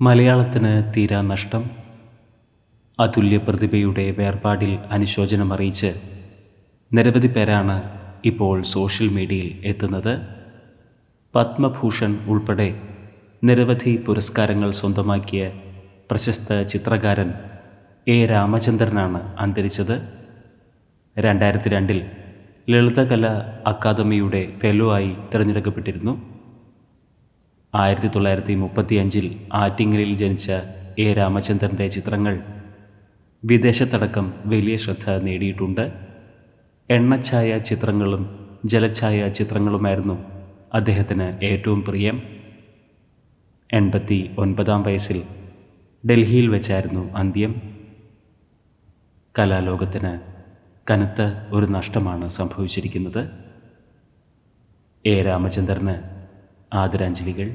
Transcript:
മലയാളത്തിന് തീരാ നഷ്ടം. അതുല്യ പ്രതിഭയുടെ വേർപാടിൽ അനുശോചനം അറിയിച്ച് നിരവധി പേരാണ് ഇപ്പോൾ സോഷ്യൽ മീഡിയയിൽ എത്തുന്നത്. പത്മഭൂഷൺ ഉൾപ്പെടെ നിരവധി പുരസ്കാരങ്ങൾ സ്വന്തമാക്കിയ പ്രശസ്ത ചിത്രകാരൻ എ രാമചന്ദ്രനാണ് അന്തരിച്ചത്. രണ്ടായിരത്തി രണ്ടിൽ ലളിതകല അക്കാദമിയുടെ ഫെലോ ആയി തിരഞ്ഞെടുക്കപ്പെട്ടിരുന്നു. ആയിരത്തി തൊള്ളായിരത്തി മുപ്പത്തി അഞ്ചിൽ ആറ്റിങ്ങലിൽ ജനിച്ച എ. രാമചന്ദ്രന്റെ ചിത്രങ്ങൾ വിദേശത്തടക്കം വലിയ ശ്രദ്ധ നേടിയിട്ടുണ്ട്. എണ്ണച്ചായ ചിത്രങ്ങളും ജലഛായ ചിത്രങ്ങളുമായിരുന്നു അദ്ദേഹത്തിന് ഏറ്റവും പ്രിയം. എൺപത്തി ഒൻപതാം വയസ്സിൽ ഡൽഹിയിൽ വെച്ചായിരുന്നു അന്ത്യം. കലാലോകത്തിന് കനത്ത ഒരു നഷ്ടമാണ് സംഭവിച്ചിരിക്കുന്നത്. എ. രാമചന്ദ്രന് ആദരാഞ്ജലികൾ.